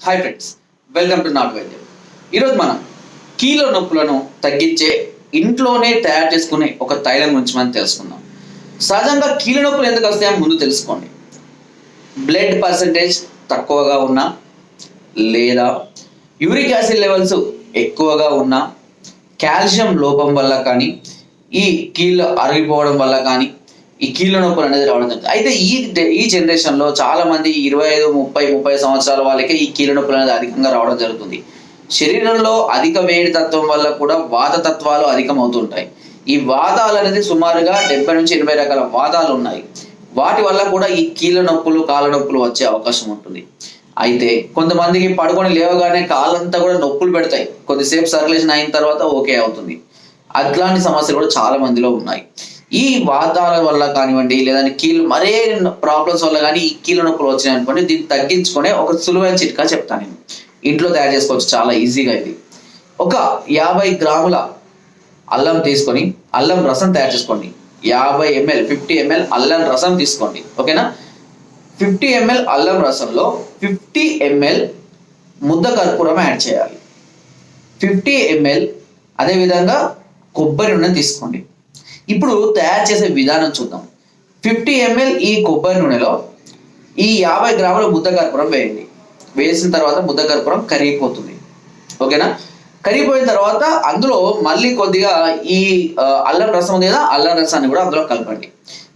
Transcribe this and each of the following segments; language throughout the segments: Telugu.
హాయ్ ఫ్రెండ్స్ వెల్కమ్ టు నాట్ వైద్యం ఈరోజు మనం కీళ్ళ నొప్పులను తగ్గించే ఇంట్లోనే తయారు చేసుకునే ఒక తైలం గురించి మనం తెలుసుకుందాం. సహజంగా కీళ్ళ నొప్పులు ఎందుకు వస్తాయో ముందు తెలుసుకోండి. బ్లడ్ పర్సంటేజ్ తక్కువగా ఉన్నా లేదా యూరిక్ యాసిడ్ లెవెల్స్ ఎక్కువగా ఉన్నా కాల్షియం లోపం వల్ల కానీ ఈ కీళ్ళు అరిగిపోవడం వల్ల కానీ ఈ కీళ్ళ నొప్పులు అనేది రావడం జరుగుతుంది. అయితే ఈ ఈ జనరేషన్లో చాలా మంది ఇరవై ఐదు ముప్పై ముప్పై సంవత్సరాల వాళ్ళకే ఈ కీళ్ళ నొప్పులు అనేది అధికంగా రావడం జరుగుతుంది. శరీరంలో అధిక వేడి తత్వం వల్ల కూడా వాత తత్వాలు అధికం అవుతుంటాయి ఈ వాదాలు అనేది సుమారుగా డెబ్బై నుంచి ఎనభై రకాల వాదాలు ఉన్నాయి. వాటి వల్ల కూడా ఈ కీళ్ళ నొప్పులు కాళ్ళ నొప్పులు వచ్చే అవకాశం ఉంటుంది. అయితే కొంతమందికి పడుకొని లేవగానే కాళ్ళంతా కూడా నొప్పులు పెడతాయి. కొద్దిసేపు సర్కులేషన్ అయిన తర్వాత ఓకే అవుతుంది. అట్లాంటి సమస్యలు కూడా చాలా మందిలో ఉన్నాయి. ఈ వాదాల వల్ల కానివ్వండి లేదంటే కీళ్ళు మరే ప్రాబ్లమ్స్ వల్ల కానీ ఈ కీళ్ళ నొప్పులు వచ్చినాయి అనుకోండి దీన్ని తగ్గించుకునే ఒక సులువైన చిట్కా చెప్తాను నేను. ఇంట్లో తయారు చేసుకోవచ్చు చాలా ఈజీగా ఇది. ఒక యాభై గ్రాముల అల్లం తీసుకొని అల్లం రసం తయారు చేసుకోండి. యాభై ఎంఎల్ ఫిఫ్టీ ఎంఎల్ అల్లం రసం తీసుకోండి. ఓకేనా? ఫిఫ్టీ ఎంఎల్ అల్లం రసంలో ఫిఫ్టీ ఎంఎల్ ముద్ద కర్పూరం యాడ్ చేయాలి. ఫిఫ్టీ ఎంఎల్ అదేవిధంగా కొబ్బరి నూనె తీసుకోండి. ఇప్పుడు తయారు చేసే విధానం చూద్దాం. ఫిఫ్టీ ఎంఎల్ ఈ కొబ్బరి నూనెలో ఈ యాభై గ్రాముల ముద్ద కర్పూరం వేయండి. వేసిన తర్వాత ముద్ద కర్పూరం కరిగిపోతుంది. ఓకేనా? కరిగిపోయిన తర్వాత అందులో మళ్ళీ కొద్దిగా ఈ అల్లం రసం ఉంది కదా అల్లం రసాన్ని కూడా అందులో కలపండి.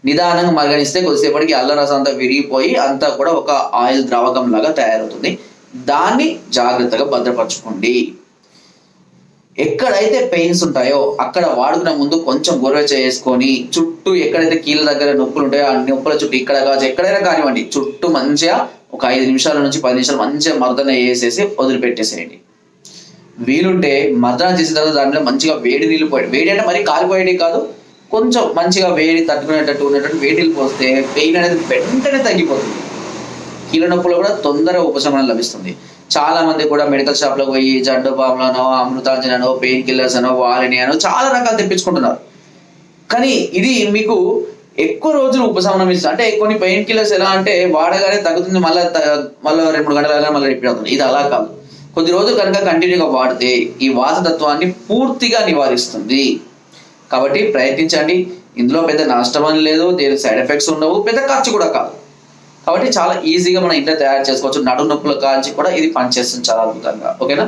నిదానంగా మరగనిస్తే కొద్దిసేపటికి అల్లం రసం అంతా విరిగిపోయి అంతా కూడా ఒక ఆయిల్ ద్రావకం లాగా తయారవుతుంది. దాన్ని జాగ్రత్తగా భద్రపరచుకోండి. ఎక్కడైతే పెయిన్స్ ఉంటాయో అక్కడ వాడుకునే ముందు కొంచెం గొర్రె చేసుకొని చుట్టూ ఎక్కడైతే కీళ్ళ దగ్గర నొప్పులు ఉంటాయో ఆ నొప్పుల చుట్టూ ఇక్కడ కావచ్చు ఎక్కడైనా కానివ్వండి చుట్టూ మంచిగా ఒక ఐదు నిమిషాల నుంచి పది నిమిషాలు మంచిగా మర్దన వేసేసి వదిలిపెట్టేసేయండి. వీలుంటే మర్దన చేసిన తర్వాత దాంట్లో మంచిగా వేడి నీళ్ళు పోయి వేడి అంటే మరీ కాలిపోయేది కాదు కొంచెం మంచిగా వేడి తట్టుకునేటట్టు ఉన్నట్టు వేడి నీళ్ళు పోస్తే పెయిన్ అనేది వెంటనే తగ్గిపోతుంది. కీళ్ళ నొప్పులు కూడా తొందరగా ఉపశమనం లభిస్తుంది. చాలా మంది కూడా మెడికల్ షాప్లో పోయి జడ్డు బాంబులనో అమృతాంజనో పెయిన్ కిల్లర్స్ అనో వాలిని అనో చాలా రకాలు తెప్పించుకుంటున్నారు. కానీ ఇది మీకు ఎక్కువ రోజులు ఉపశమనం ఇస్తుంది. అంటే కొన్ని పెయిన్ కిల్లర్స్ ఎలా అంటే వాడగానే తగ్గుతుంది మళ్ళీ మళ్ళీ రెండు మూడు గంటల మళ్ళీ రిపీట్ అవుతుంది. ఇది అలా కాదు. కొద్ది రోజులు కనుక కంటిన్యూగా వాడితే ఈ వాసతత్వాన్ని పూర్తిగా నివారిస్తుంది. కాబట్టి ప్రయత్నించండి. ఇందులో పెద్ద నష్టం అని లేదు. దేని సైడ్ ఎఫెక్ట్స్ ఉండవు. పెద్ద ఖర్చు కూడా కాదు. కాబట్టి చాలా ఈజీగా మనం ఇంట్లో తయారు చేసుకోవచ్చు. నడు నొప్పుల కాంచి కూడా ఇది పనిచేస్తుంది చాలా అద్భుతంగా. ఓకేనా?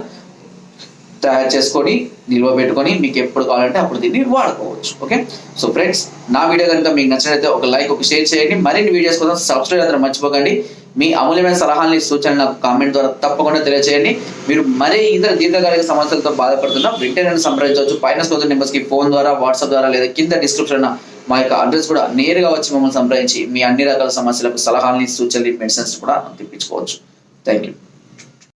తయారు చేసుకొని నిల్వ పెట్టుకొని మీకు ఎప్పుడు కావాలంటే అప్పుడు దీన్ని వాడుకోవచ్చు. ఓకే? సో ఫ్రెండ్స్ నా వీడియో కనుక మీకు నచ్చినట్లయితే ఒక లైక్ ఒక షేర్ చేయండి. మరిన్ని వీడియోస్ కోసం సబ్స్క్రైబ్ అతను మర్చిపోకండి. మీ అమూల్యమైన సలహాలని సూచనలు నాకు కామెంట్ ద్వారా తప్పకుండా తెలియజేయండి మీరు మరే ఇతర దీర్ఘకాలిక సమస్యలతో బాధపడుతున్నా వెంటనే నన్ను సంప్రదించవచ్చు. పైన స్కూల్ నెంబర్స్కి ఫోన్ ద్వారా వాట్సాప్ ద్వారా లేదా కింద డిస్క్రిప్షన్ మా యొక్క అడ్రస్ కూడా నేరుగా వచ్చి మమ్మల్ని సంప్రదించి మీ అన్ని రకాల సమస్యలకు సలహాలని సూచనలు మెడిసిన్స్ కూడా తెప్పించుకోవచ్చు. Thank you